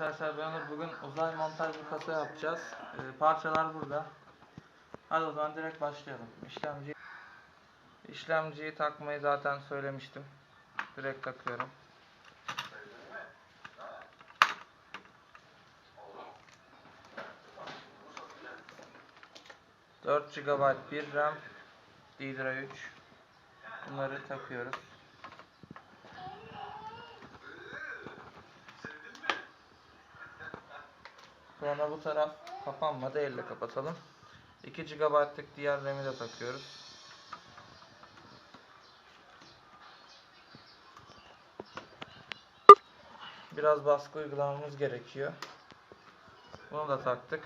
arkadaşlar ben Onur. Bugün uzay montaj bir kasa yapacağız. Ee, parçalar burada. Hadi o zaman direkt başlayalım. İşlemci İşlemciyi takmayı zaten söylemiştim. Direkt takıyorum. Dört GB bir RAM DDR3 Bunları takıyoruz. Sonra bu taraf kapanmadı. Elle kapatalım. 2 GB'lık diğer RAM'i de takıyoruz. Biraz baskı uygulamamız gerekiyor. Bunu da taktık.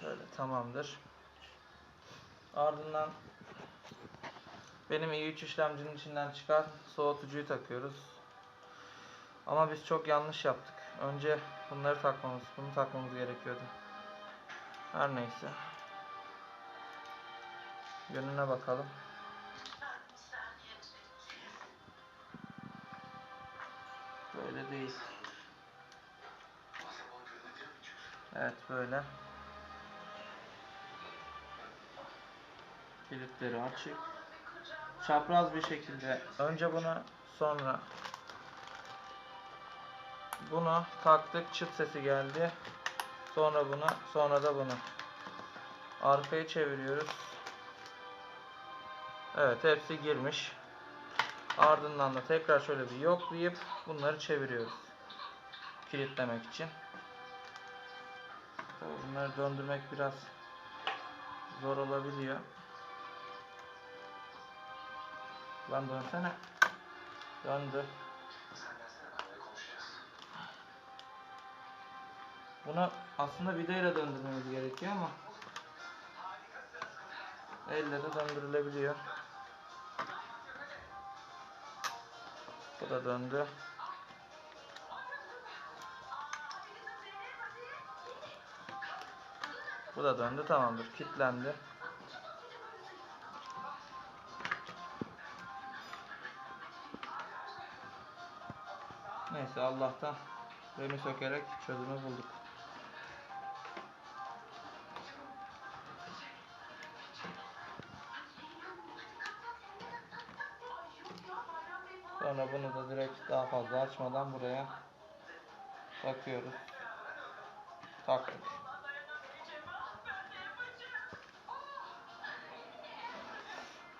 Şöyle tamamdır. Ardından benim i3 işlemcinin içinden çıkan soğutucuyu takıyoruz. Ama biz çok yanlış yaptık. Önce bunları takmamız, bunu takmamız gerekiyordu. Her neyse. Yönüne bakalım. Böyle değil. Evet böyle. Kilitleri açık. Çapraz bir şekilde önce bunu sonra bunu taktık çıt sesi geldi. Sonra bunu sonra da bunu. Arkayı çeviriyoruz. Evet hepsi girmiş. Ardından da tekrar şöyle bir yoklayıp bunları çeviriyoruz. Kilitlemek için. Bunları döndürmek biraz zor olabiliyor. Lan dönsene. Döndü. Bunu aslında vidayla döndürmemiz gerekiyor ama elle de döndürülebiliyor. Bu da döndü. Bu da döndü tamamdır. Kilitlendi. Neyse Allah'tan beni sökerek çözümü bulduk. Sonra bunu da direkt daha fazla açmadan buraya takıyoruz. Taktık.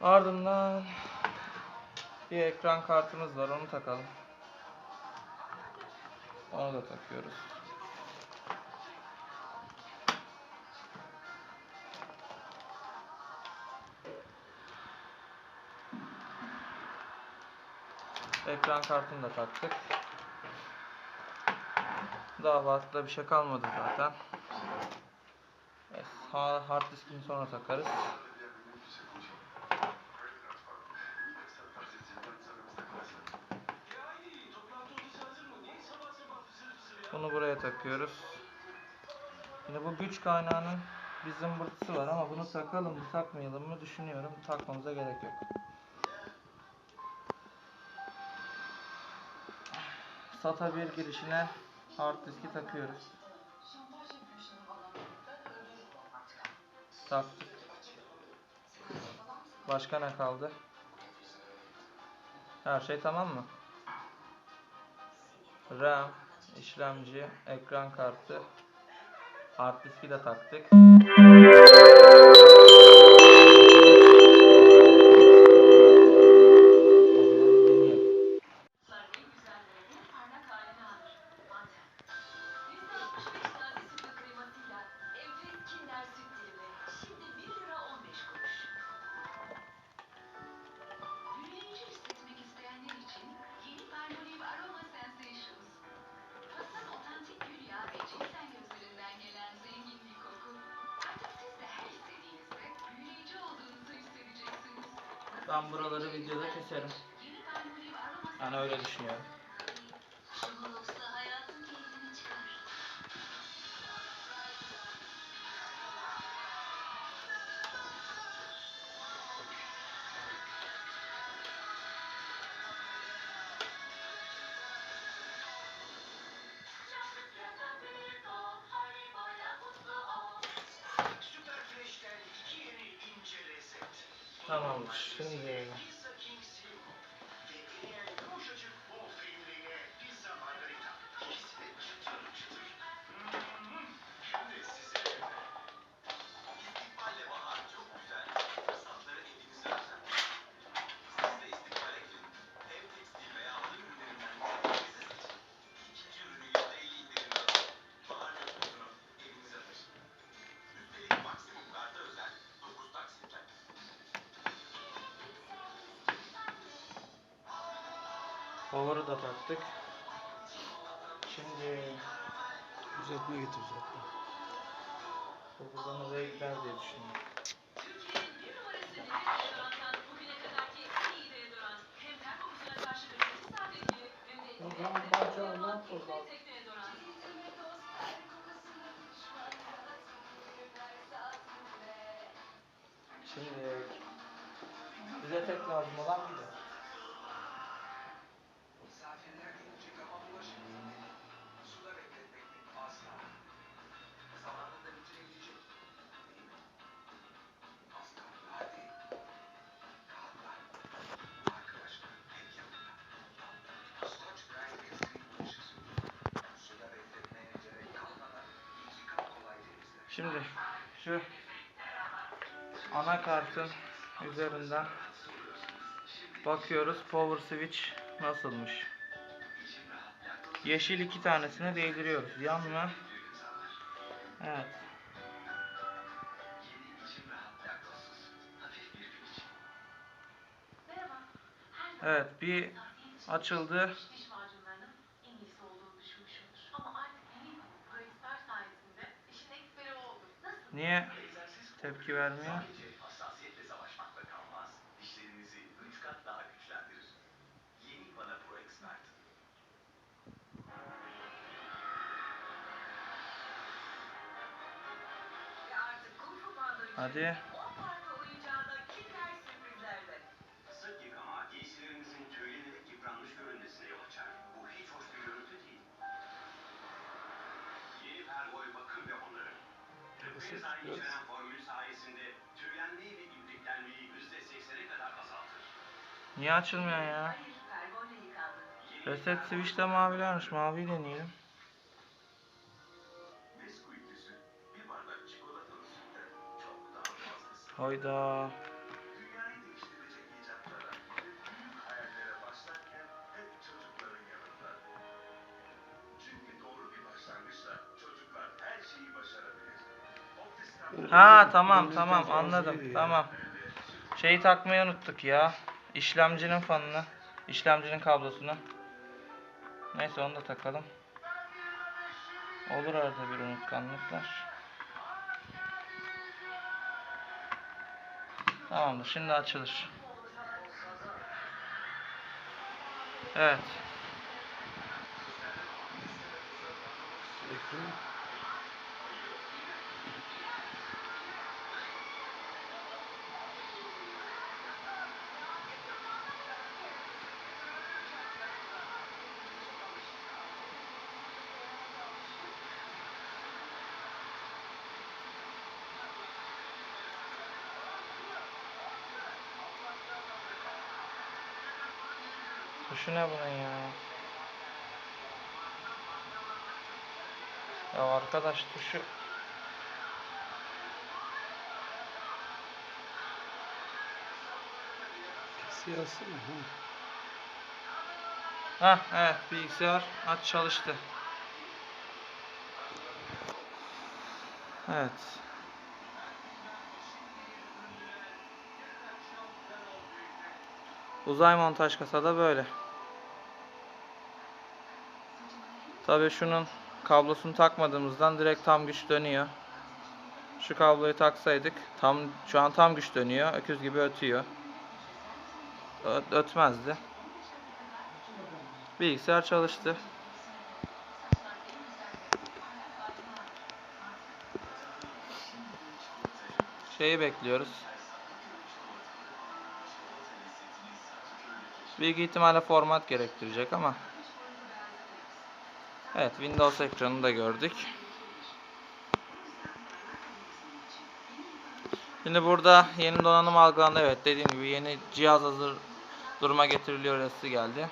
Ardından bir ekran kartımız var onu takalım. Onu da takıyoruz. Ekran kartını da taktık. Daha fazla bir şey kalmadı zaten. Evet, ha- hard diskini sonra takarız. Bunu buraya takıyoruz. Şimdi bu güç kaynağının bir zımbırtısı var ama bunu takalım mı takmayalım mı düşünüyorum. Takmamıza gerek yok. SATA bir girişine hard diski takıyoruz. Taktık. Başka ne kaldı? Her şey tamam mı? RAM, işlemci, ekran kartı, hard diski de taktık. Ben buraları videoda keserim. Yani öyle düşünüyorum. Tamamdır. Şimdi power'ı da taktık. Şimdi Düzeltme getir düzeltme. bu buradan oraya gider diye düşünüyorum. Sonra. tek deodorant. Şimdi bize tek lazım olan bir de. Şimdi şu anakartın üzerinden bakıyoruz power switch nasılmış. Yeşil iki tanesine değdiriyoruz. Yan mı? Evet. Evet bir açıldı. Niye tepki vermiyor? Sadece kadar azaltır. Niye açılmıyor ya? Reset switch'te mavilermiş. Maviyi deneyelim. Nesquik'lisi Ha tamam tamam anladım. ya. Tamam. Şeyi takmayı unuttuk ya. İşlemcinin fanını. işlemcinin kablosunu. Neyse onu da takalım. Olur arada bir unutkanlıklar. Tamamdır. Şimdi açılır. Evet. Ekran. Tuşu ne bunun ya? Ya arkadaş tuşu Siyasi mi? Ha. Ha evet bilgisayar aç çalıştı. Evet. Uzay montaj kasada böyle. Tabii şunun kablosunu takmadığımızdan direkt tam güç dönüyor. Şu kabloyu taksaydık tam şu an tam güç dönüyor. Öküz gibi ötüyor. Ö- ötmezdi. Bilgisayar çalıştı. Şeyi bekliyoruz. Büyük ihtimalle format gerektirecek ama. Evet Windows ekranını da gördük. Şimdi burada yeni donanım algılandı. Evet dediğim gibi yeni cihaz hazır duruma getiriliyor yazısı geldi.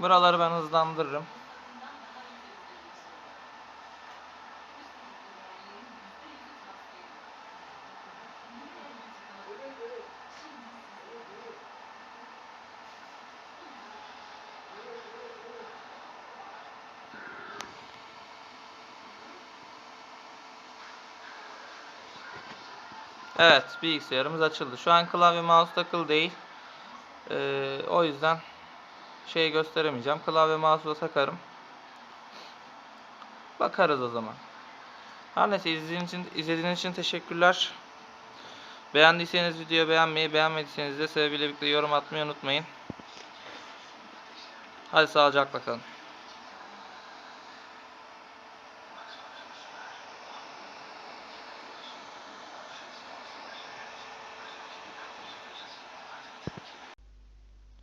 Buraları ben hızlandırırım. Evet bilgisayarımız açıldı. Şu an klavye mouse takılı değil. Ee, o yüzden şey gösteremeyeceğim. Klavye mouse'u takarım. Bakarız o zaman. Her neyse izlediğiniz için, izlediğiniz için teşekkürler. Beğendiyseniz videoyu beğenmeyi, beğenmediyseniz de sebebiyle birlikte yorum atmayı unutmayın. Hadi sağlıcakla kalın.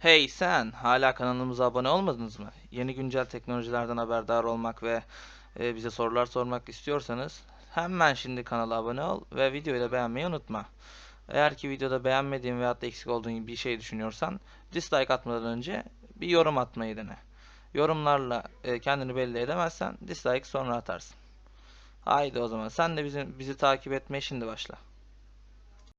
Hey sen, hala kanalımıza abone olmadınız mı? Yeni güncel teknolojilerden haberdar olmak ve e, bize sorular sormak istiyorsanız hemen şimdi kanala abone ol ve videoyu da beğenmeyi unutma. Eğer ki videoda beğenmediğin veyahut da eksik olduğun bir şey düşünüyorsan dislike atmadan önce bir yorum atmayı dene. Yorumlarla e, kendini belli edemezsen dislike sonra atarsın. Haydi o zaman sen de bizim bizi takip etmeye şimdi başla.